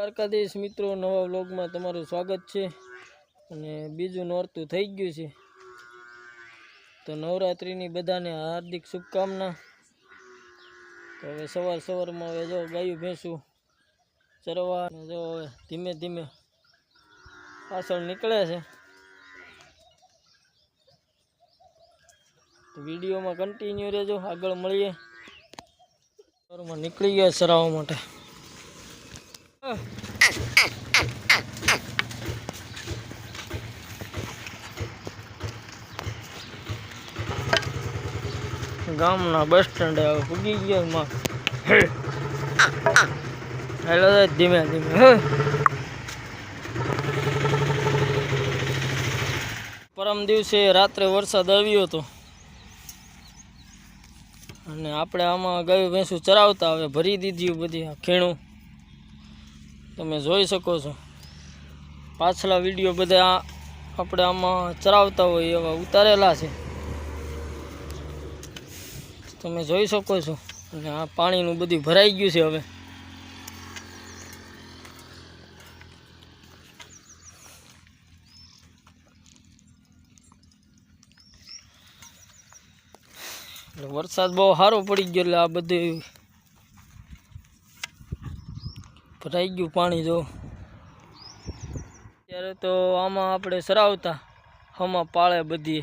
દ્વારકાધીશ મિત્રો, નવા વ્લોગમાં તમારું સ્વાગત છે. અને બીજું નોરતું થઈ ગયું છે. તો નવરાત્રિની બધાને હાર્દિક શુભકામના. તો હવે સવાર સવારમાં હવે જો ગાયું ભેંસું ચરવા જો હવે ધીમે ધીમે પાછળ નીકળે છે. તો વિડીયોમાં કન્ટિન્યુ રહેજો. આગળ મળીએ. નીકળી ગયા ચરાવવા માટે. ગામના બસ સ્ટેન્ડે પૂગી ગયા હેલો ધીમે ધીમે પરમ દિવસે રાત્રે વરસાદ આવ્યો હતો. અને આપણે આમાં ગાયું, ભેંસું ચરાવતા હવે ભરી દીધી બધી આ ખીણું. તમે જોઈ શકો છો. પાછલા વીડિયો બધા આપણે આમાં ચરાવતા હોય એવા ઉતારેલા છે. તમે જોઈ શકો છો. અને આ પાણીનું બધું ભરાઈ ગયું છે હવે. વરસાદ બહુ સારો પડી ગયો એટલે આ બધું ભરાઈ ગયું પાણી જો. ત્યારે તો આમાં આપણે સરાવતા, હમા પાળે બધી.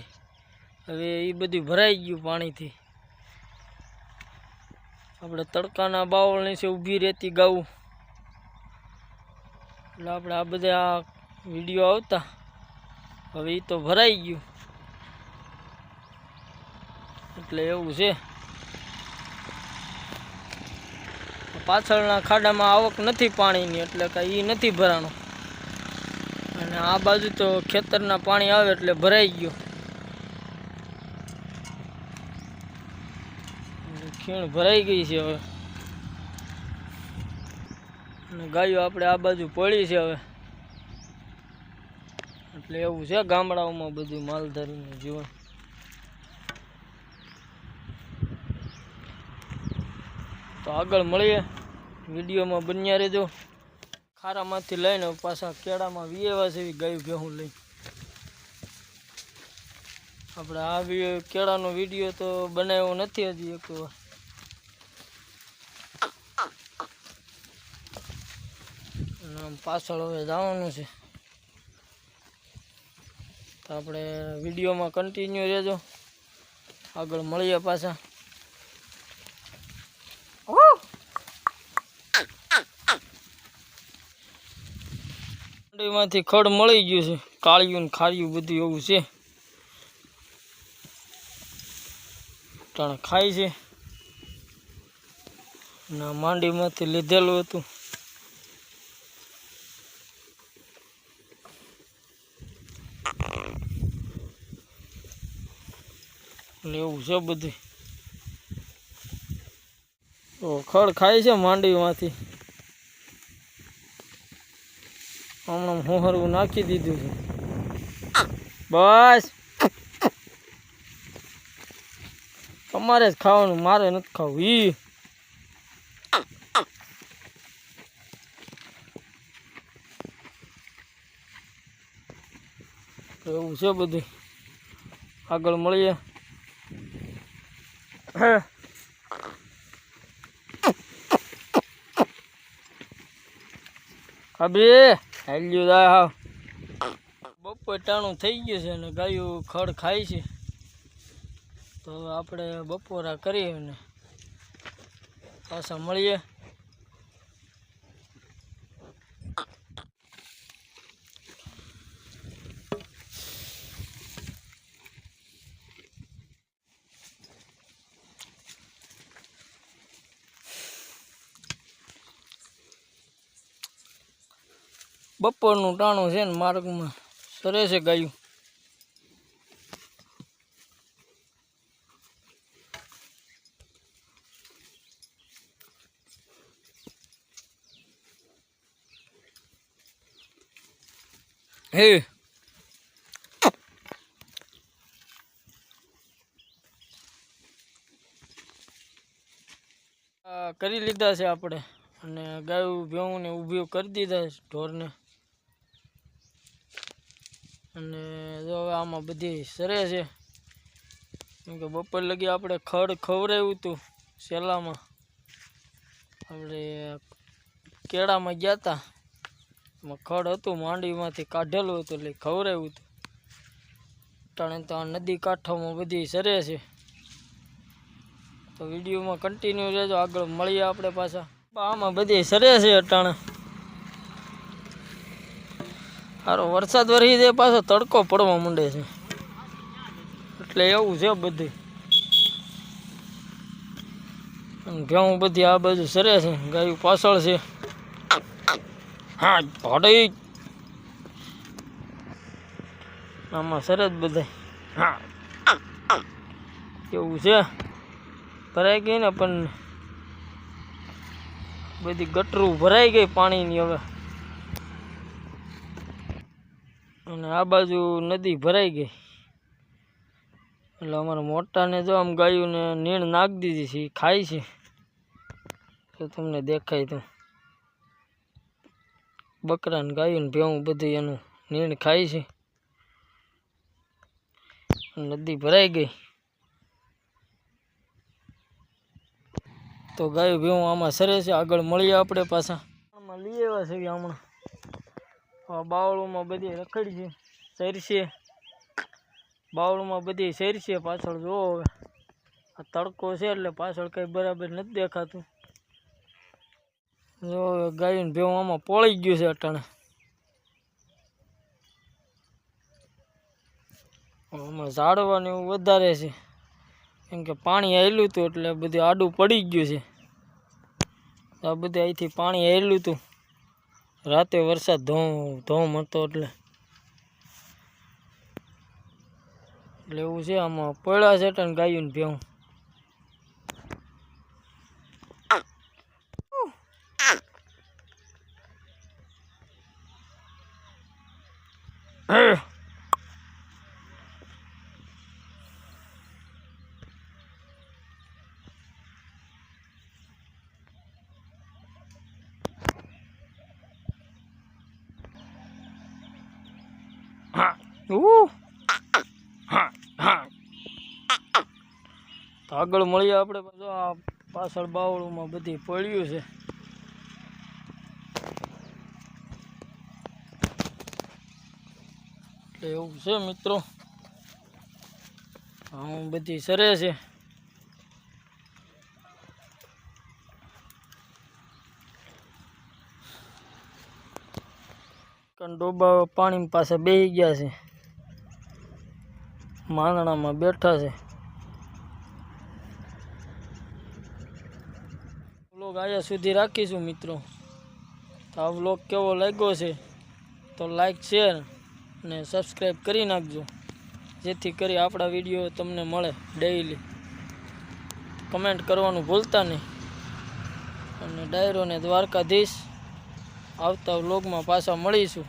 હવે એ બધું ભરાઈ ગયું પાણીથી. આપણે તડકાના બાવળ નીચે ઊભી રહેતી ગાવું એટલે આપણે આ બધા વીડિયો આવતા. હવે એ તો ભરાઈ ગયું. એટલે એવું છે. પાછળના ખાડામાં આવક નથી પાણીની, એટલે કાંઈ એ નથી ભરાણું. અને આ બાજુ તો ખેતરના પાણી આવે એટલે ભરાઈ ગયું એટલે ખીણ ભરાઈ ગઈ છે હવે. અને ગાયો આપણે આ બાજુ પડી છે હવે. એટલે એવું છે ગામડાઓમાં બધું માલધારીનું જીવન. તો આગળ મળીએ. વિડીયોમાં બન્યા રહેજો. ખારામાંથી લઈને પાછા કેળામાં વિયેવા છે ગાયું ભેહું લઈ આપણે આ કેળાનો વીડિયો તો બનાવ્યો નથી હજી એક વાર અને આમ પાછળ હવે જવાનું છે. તો આપણે વિડીયોમાં કન્ટિન્યુ રહેજો. આગળ મળીએ પાછા. માંથી ખડ મળી ગયું છે. કાળિયું ને ખારિયું બધું એવું છે. ટાણે ખાય છે. ના માંડીમાંથી લીધેલું હતું. એવું છે બધું. તો ખડ ખાય છે માંડવીમાંથી. હમણાં હોહરવું નાખી દીધું છે. બસ. તમારે જ ખાવાનું, મારે નથી ખાવું. ઈ એવું છે બધું. આગળ મળીએ. હે અબે દા હા બપોર ટાણું થઈ ગયું છે ને ગાયું ખડ ખાય છે. તો આપણે બપોરા કરીએ ને પાછા મળીએ. બપોરનું ટાણું છે ને માર્ગમાં. સરે છે ગાયું. હે. કરી લીધા છે આપણે. અને ગાયું ભેઉંને ઊભી કરી દીધા છે ઢોરને. અને જો હવે આમાં બધી સરે છે. કેમ કે બપોર લગી આપણે ખડ ખવરાયું હતું સેલામાં આપણે કેળામાં ગયા હતા એમાં ખડ હતું માંડવીમાંથી કાઢેલું હતું એટલે ખવરાયું હતું. ટાણે તો આ નદી કાંઠામાં બધી સરે છે. તો વિડીયોમાં કન્ટિન્યુ રહેજો, આગળ મળીએ આપણે પાછા. આમાં બધી સરે છે અટાણે. સારો વરસાદ વરસી જાય, પાછો તડકો પડવા માંડે છે. એટલે એવું છે બધું. ઘઉં બધી આ બાજુ સરે છે, ગાયું પાછળ છે. હા, ભાડે. આમાં સરસ બધા હા. એવું છે. ભરાઈ ગઈ ને પણ બધી ગટરું ભરાઈ ગઈ પાણીની હવે. અને આ બાજુ નદી ભરાઈ ગઈ. એટલે અમારા મોટાને જો આમ ગાયુંને નીણ નાખી દીધી છે ખાય છે. તો તમને દેખાય તો. બકરાને ગાયું ભેવું બધું એનું નીણ ખાય છે. નદી ભરાઈ ગઈ. તો ગાયું ભેવું આમાં સરે છે, આગળ મળીએ આપણે પાછા. આમાં લઈ આવ્યા છે હમણાં. બાવળુમાં બધી રખડી છે સરસે બાવળુંમાં બધી સરસે પાછળ જોવો હવે. આ તડકો છે એટલે પાછળ કંઈ બરાબર નથી દેખાતું. જો હવે ગાયું ભેવું આમાં પોળી ગયું છે અટાણે. આમાં ઝાડવાનું એવું વધારે છે. કેમ કે પાણી આવેલું હતું એટલે બધું આડું પડી ગયું છે. આ બધું અહીંથી પાણી આવેલું હતું. રાતે વરસાદ ધોમ ધોમ હતો એટલે. એટલે એવું છે, આમાં પડ્યા છે ગાયું ને ભેવું તો આગળ મળીએ આપણે જો આ પાછળ બાવળમાં બધી પડ્યું છે. એટલે એવું છે મિત્રો. હું બધી સરે છે. ડોબા પાણી પાસે બેસી ગયા છે. માંગણામાં બેઠા છે. વ્લોગ આયા સુધી રાખીશું મિત્રો. તો આ વ્લોગ કેવો લાગ્યો છે, તો લાઈક શેર અને સબસ્ક્રાઈબ કરી નાખજો. જેથી કરી આપણા વીડિયો તમને મળે ડેઈલી કમેન્ટ કરવાનું ભૂલતા નહીં. અને ડાયરોને દ્વારકાધીશ આવતા વ્લોગમાં પાછા મળીશું.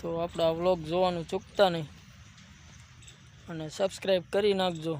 તો આપણા વ્લોગ જોવાનું ચૂકતા નહીં. અને સબસ્ક્રાઈબ કરી નાખજો.